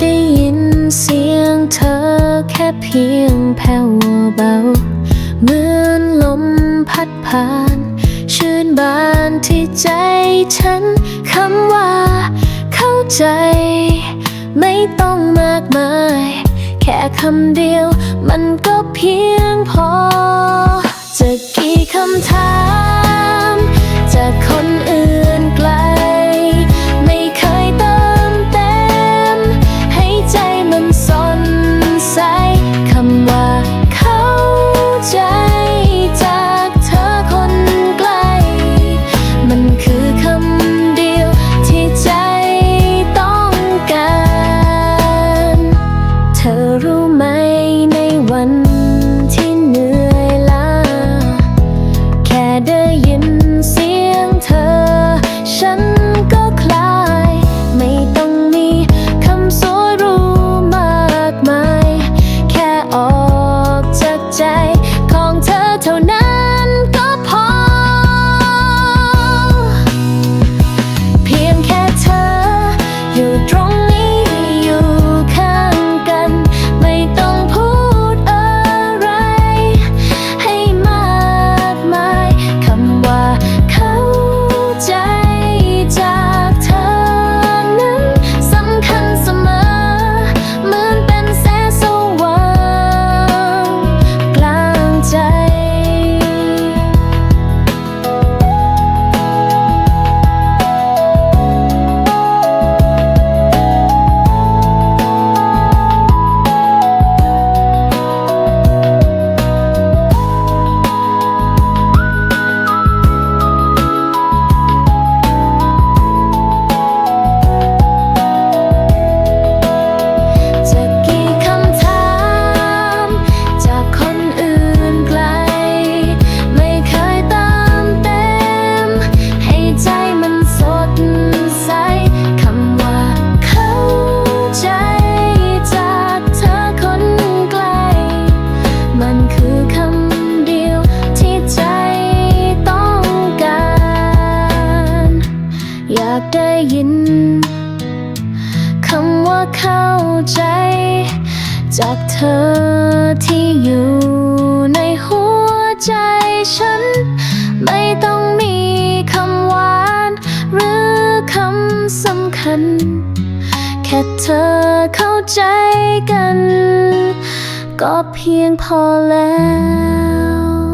ได้ยินเสียงเธอแค่เพียงแผ่วเบา เหมือนลมพัดผ่าน ชื่นบานที่ใจฉันคำว่า เข้าใจ ไม่ต้องมากมาย แค่คำเดียวมันก็เพียงพอ จะกี่คำถามากได้ยิน คำว่าเข้าใจ จากเธอที่อยู่ในหัวใจฉัน ไม่ต้องมีคำหวาน หรือคำสำคัญ แค่เธอเข้าใจกัน ก็เพียงพอแล้ว